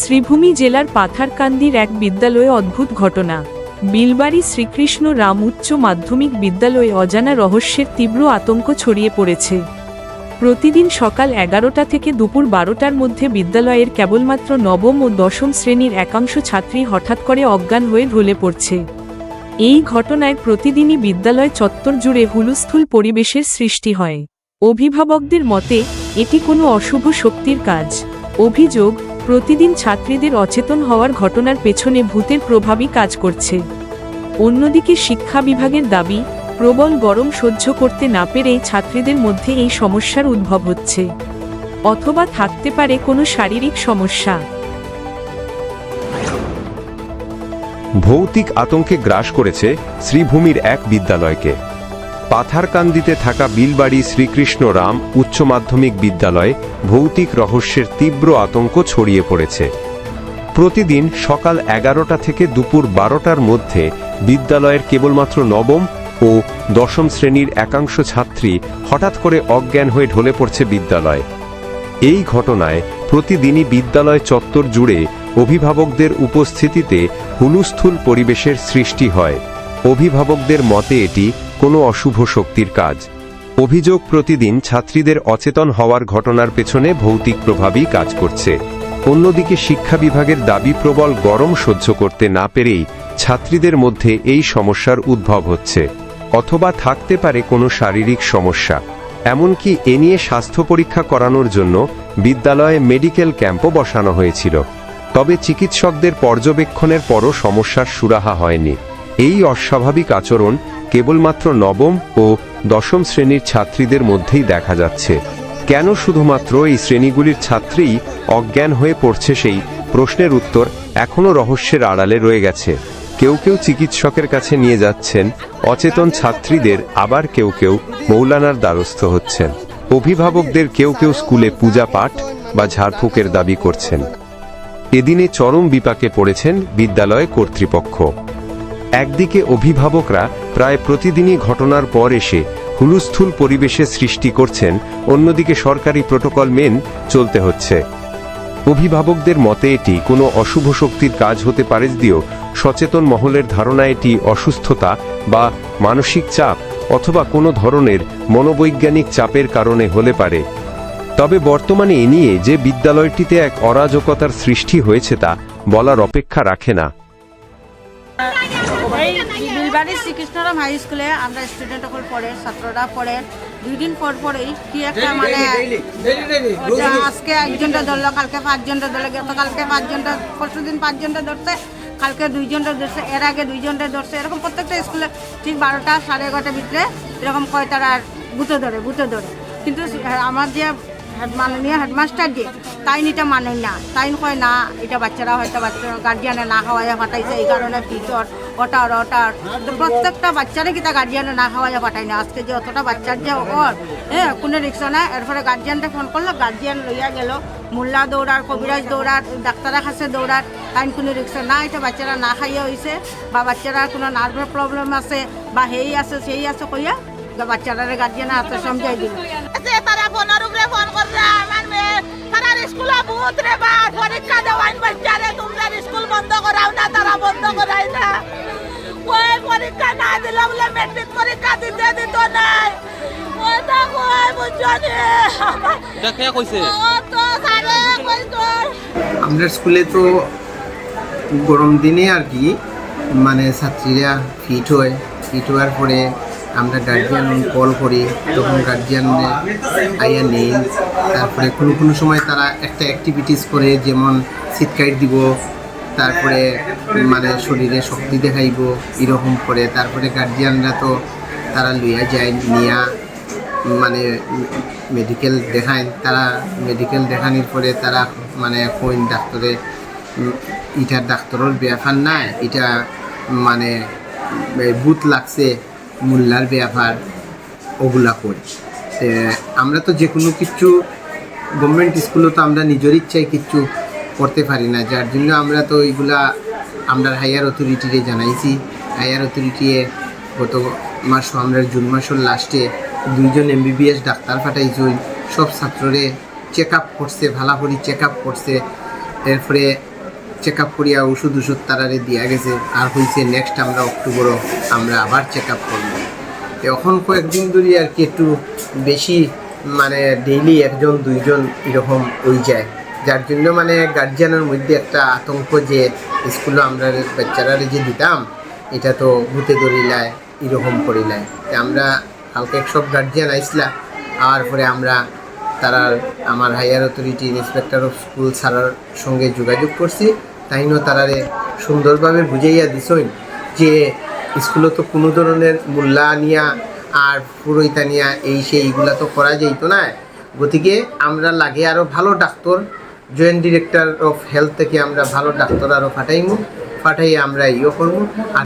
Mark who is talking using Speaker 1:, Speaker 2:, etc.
Speaker 1: শ্রীভূমি জেলার পাথারকান্দির এক বিদ্যালয়ে অদ্ভুত ঘটনা। বিলবাড়ি শ্রীকৃষ্ণ রাম উচ্চ মাধ্যমিক বিদ্যালয়ে অজানা রহস্যের তীব্র আতঙ্ক ছড়িয়ে পড়েছে। প্রতিদিন সকাল এগারোটা থেকে দুপুর বারোটার মধ্যে বিদ্যালয়ের কেবলমাত্র নবম ও দশম শ্রেণির একাংশ ছাত্রী হঠাৎ করে অজ্ঞান হয়ে ঢলে পড়ছে। এই ঘটনায় প্রতিদিনই বিদ্যালয় চত্বর জুড়ে হুলুস্থুল পরিবেশের সৃষ্টি হয়। অভিভাবকদের মতে, এটি কোনো অশুভ শক্তির কাজ। অভিযোগ, প্রতিদিন ছাত্রীদের অচেতন হওয়ার ঘটনার পেছনে ভূতের প্রভাবই কাজ করছে। অন্যদিকে শিক্ষা বিভাগের দাবি প্রবল গরম সহ্য করতে না পেরে ছাত্রীদের মধ্যে এই সমস্যার উদ্ভব হচ্ছে। অথবা থাকতে পারে কোনো শারীরিক সমস্যা।
Speaker 2: ভৌতিক আতঙ্কে গ্রাস করেছে শ্রীভূমির এক বিদ্যালয়কে। পাথারকান্দিতে থাকা বিলবাড়ি শ্রীকৃষ্ণ রাম উচ্চ মাধ্যমিক বিদ্যালয়ে ভৌতিক রহস্যের তীব্র আতঙ্ক ছড়িয়ে পড়েছে। প্রতিদিন সকাল এগারোটা থেকে দুপুর বারোটার মধ্যে বিদ্যালয়ের কেবলমাত্র নবম ও দশম শ্রেণির একাংশ ছাত্রী হঠাৎ করে অজ্ঞান হয়ে ঢলে পড়ছে বিদ্যালয়। এই ঘটনায় প্রতিদিনই বিদ্যালয় চত্বর জুড়ে অভিভাবকদের উপস্থিতিতে হুলুস্থুল পরিবেশের সৃষ্টি হয়। অভিভাবকদের মতে এটি কোনো অশুভ শক্তির কাজ। অভিযোগ প্রতিদিন ছাত্রীদের অচেতন হওয়ার ঘটনার পেছনে ভৌতিক প্রভাবই কাজ করছে। অন্যদিকে শিক্ষা বিভাগের দাবি প্রবল গরম সহ্য করতে না পেরেই ছাত্রীদের মধ্যে এই সমস্যার উদ্ভব হচ্ছে। অথবা থাকতে পারে কোনো শারীরিক সমস্যা। এমনকি এ নিয়ে স্বাস্থ্য পরীক্ষা করানোর জন্য বিদ্যালয়ে মেডিকেল ক্যাম্পও বসানো হয়েছিল। তবে চিকিৎসকদের পর্যবেক্ষণের পরও সমস্যার সুরাহা হয়নি। এই অস্বাভাবিক আচরণ কেবলমাত্র নবম ও দশম শ্রেণির ছাত্রীদের মধ্যেই দেখা যাচ্ছে। কেন শুধুমাত্র এই শ্রেণীগুলির ছাত্রীই অজ্ঞান হয়ে পড়ছে সেই প্রশ্নের উত্তর এখনও রহস্যের আড়ালে রয়ে গেছে। কেউ কেউ চিকিৎসকের কাছে নিয়ে যাচ্ছেন, অচেতন ছাত্রীদের আবার কেউ কেউ মৌলানার দ্বারস্থ হচ্ছেন। অভিভাবকদের কেউ কেউ স্কুলে পূজা পাঠ বা ঝাড়ফুঁকের দাবি করছেন। এদিনে চরম বিপাকে পড়েছেন বিদ্যালয় কর্তৃপক্ষ। একদিকে অভিভাবকরা প্রায় প্রতিদিনই ঘটনার পর এসে হুলুস্থুল পরিবেশের সৃষ্টি করছেন, অন্যদিকে সরকারি প্রোটোকল মেন চলতে হচ্ছে। অভিভাবকদের মতে এটি কোনো অশুভ শক্তির কাজ হতে পারে যদিও সচেতন মহলের ধারণা এটি অসুস্থতা বা মানসিক চাপ অথবা কোনো ধরনের মনোবৈজ্ঞানিক চাপের কারণে হলে পারে। তবে বর্তমানে এ নিয়ে যে বিদ্যালয়টিতে এক অরাজকতার সৃষ্টি হয়েছে তা বলার অপেক্ষা রাখে না।
Speaker 3: বিলবাড়ি শ্রীকৃষ্ণরাম হাই স্কুলে আমরা স্টুডেন্ট সকল পড়ে ছাত্ররা পড়ে দুই দিন পর পরেই কি একটা মানে আজকে একজনটা ধরলো কালকে পাঁচজনটা ধরলো গতকালকে পাঁচজনটা পরশু দিন পাঁচজনটা ধরছে কালকে দুইজনটা ধরছে, এর আগে দুইজনটা ধরছে। এরকম প্রত্যেকটা স্কুলে ঠিক বারোটা সাড়ে এগারোটার ভিতরে এরকম কয় তারা বুথে ধরে বুথে ধরে। কিন্তু আমার যে মাননীয় হেডমাস্টার যে তাই এটা মানে না। তাই কয়, না এটা বাচ্চারা হয়তো বাচ্চা গার্জিয়ানে না খাওয়াইয়া ফাটাইছে এই কারণে টিচার ওটার ওটার তো প্রত্যেকটা বাচ্চারে কিতা গার্জিয়ানে না খাওয়াইয়া ফাটাই না। আজকে যে অতটা বাচ্চার যে ওর হ্যাঁ কোনো রিক্সা নাই। এরপরে গার্জিয়ানটা ফোন করল গার্জিয়ান লইয়া গেল। মোল্লা দৌড়ার কবিরাজ দৌড়ার ডাক্তারের কাছে দৌড়ার তাই কোনো রিক্সা না এটা বাচ্চারা না খাইয়া হয়েছে বা বাচ্চারা কোনো নার্ভের প্রবলেম আছে বা হেই আছে, সেই আছে কইয়া বাচ্চারা গার্জিয়ানের হাতে সমঝাই দিল
Speaker 4: যে তারা ফোনের উপরে ফোন করছে আমার মেয়ে তারা স্কুলে ভূত রে বা পরীক্ষা দেওয়াইন বাচ্চারে তোমরা স্কুল বন্ধ করাও না তারা বন্ধ করাই না। ওই পরীক্ষা না দিলে বলে মেট্রিক পরীক্ষা দিতে দিত নাই। তা কই বুঝছনি
Speaker 5: কে কইছে?
Speaker 4: ও তো সারে কইতো?
Speaker 6: আমরা স্কুলে তো গরম দিনে আর কি মানে ছাত্রীরা ফিট হয় ফিট হওয়ার পরে আমরা গার্জিয়ান কল করি, তখন গার্জিয়ান আইয়া নেই। তারপরে কোনো কোনো সময় তারা একটা অ্যাক্টিভিটিস করে, যেমন শীতকাইট দিব, তারপরে মানে শরীরে শক্তি দেখাইব, এরকম করে। তারপরে গার্জিয়ানরা তো তারা লইয়া যায়, নিয়া মানে মেডিকেল দেখায়। তারা মেডিকেল দেখানির পরে তারা মানে কইন ডাক্তারে ইটার ডাক্তারের ব্যাপার না, এটা মানে বুথ লাগছে। মোল্লার ব্যাপার ওগুলা করি। আমরা তো যে কোনো কিছু গভর্নমেন্ট স্কুলে তো আমরা নিজের ইচ্ছায় কিছু করতে পারি না। যার জন্য আমরা তো এইগুলা আমরা হায়ার অথরিটিরে জানাইছি। হায়ার অথরিটিয়ে গত মাস আমরা জুন মাসের লাস্টে দুইজন এমবিবিএস ডাক্তার পাঠাইছই সব ছাত্ররে চেক আপ করছে, ভালো করে চেক আপ করছে। এরপরে চেক আপ করিয়া ওষুধ ওষুধ তারারে দিয়া গেছে। আর হয়েছে নেক্সট আমরা অক্টোবরও আমরা আবার চেক আপ করব এখন কয়েকদিন ধরে আর কি একটু বেশি মানে ডেইলি একজন, দুইজন এরকম হয়ে যায়। যার জন্য মানে গার্জিয়ানের মধ্যে একটা আতঙ্ক যে স্কুলে আমরা বাচ্চারা যে দিতাম, এটা তো ভূতে ধরিলায় এরকম করি করিলায় তা আমরা কালকে সব গার্জিয়ান আইসলা আর পরে আমরা তারা আমার higher authority inspector of school স্যারের সঙ্গে যোগাযোগ করছি। তাইনও তারারে সুন্দরভাবে বুঝাইয়া দিছইন যে স্কুলে তো কোনো ধরনের মূল্যা নিয়া আর পুরোহিতা নিয়া এই সেই এইগুলা তো করা যাইত না। গতিকে আমরা লাগে আরও ভালো doctor joint director of health থেকে আমরা ভালো ডাক্তার আরও পাঠাইমু, পাঠাইয়া আমরা ইয়ে করব আর